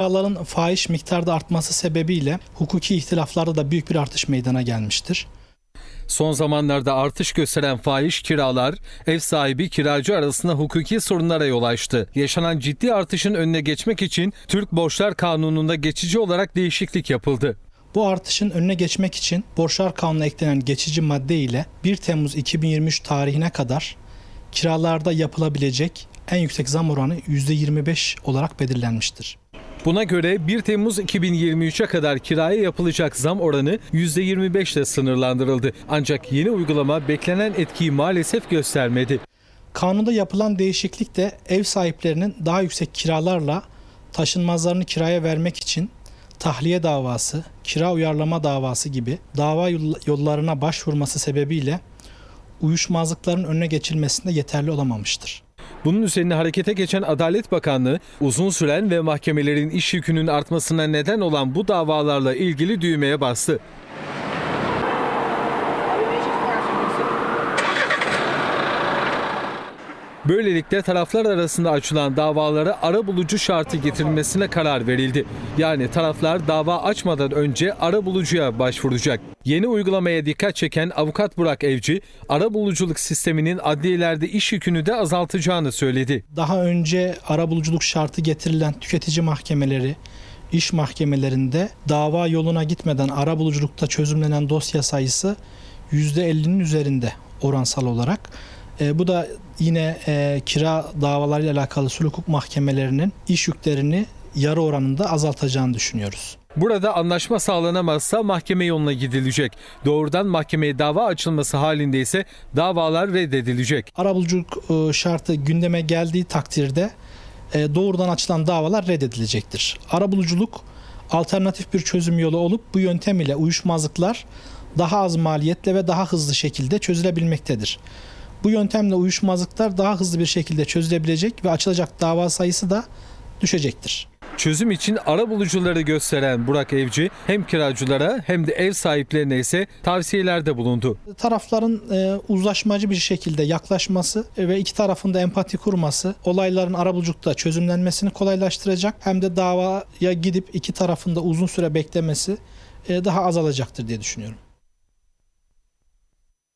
Kiraların fahiş miktarda artması sebebiyle hukuki ihtilaflarda da büyük bir artış meydana gelmiştir. Son zamanlarda artış gösteren fahiş kiralar ev sahibi kiracı arasında hukuki sorunlara yol açtı. Yaşanan ciddi artışın önüne geçmek için Türk Borçlar Kanunu'nda geçici olarak değişiklik yapıldı. Bu artışın önüne geçmek için Borçlar Kanunu'na eklenen geçici madde ile 1 Temmuz 2023 tarihine kadar kiralarda yapılabilecek en yüksek zam oranı %25 olarak belirlenmiştir. Buna göre 1 Temmuz 2023'e kadar kiraya yapılacak zam oranı %25 ile sınırlandırıldı. Ancak yeni uygulama beklenen etkiyi maalesef göstermedi. Kanunda yapılan değişiklik de ev sahiplerinin daha yüksek kiralarla taşınmazlarını kiraya vermek için tahliye davası, kira uyarlama davası gibi dava yol- yollarına başvurması sebebiyle uyuşmazlıkların önüne geçilmesinde yeterli olamamıştır. Bunun üzerine harekete geçen Adalet Bakanlığı uzun süren ve mahkemelerin iş yükünün artmasına neden olan bu davalarla ilgili düğmeye bastı. Böylelikle taraflar arasında açılan davalara ara bulucu şartı getirilmesine karar verildi. Yani taraflar dava açmadan önce ara bulucuya başvuracak. Yeni uygulamaya dikkat çeken avukat Burak Evci, ara buluculuk sisteminin adliyelerde iş yükünü de azaltacağını söyledi. Daha önce arabuluculuk şartı getirilen tüketici mahkemeleri, iş mahkemelerinde dava yoluna gitmeden arabuluculukta çözümlenen dosya sayısı %50'nin üzerinde oransal olarak. E, bu da yine e, kira davalarıyla alakalı sulh hukuk mahkemelerinin iş yüklerini yarı oranında azaltacağını düşünüyoruz. Burada anlaşma sağlanamazsa mahkeme yoluna gidilecek. Doğrudan mahkemeye dava açılması halinde ise davalar reddedilecek. Arabuluculuk e, şartı gündeme geldiği takdirde e, doğrudan açılan davalar reddedilecektir. Arabuluculuk alternatif bir çözüm yolu olup bu yöntem ile uyuşmazlıklar daha az maliyetle ve daha hızlı şekilde çözülebilmektedir. Bu yöntemle uyuşmazlıklar daha hızlı bir şekilde çözülebilecek ve açılacak dava sayısı da düşecektir. Çözüm için ara bulucuları gösteren Burak Evci hem kiracılara hem de ev sahiplerine ise tavsiyelerde bulundu. tarafların e, uzlaşmacı bir şekilde yaklaşması ve iki tarafın da empati kurması olayların arabuluculukta çözümlenmesini kolaylaştıracak hem de davaya gidip iki tarafın da uzun süre beklemesi e, daha azalacaktır diye düşünüyorum.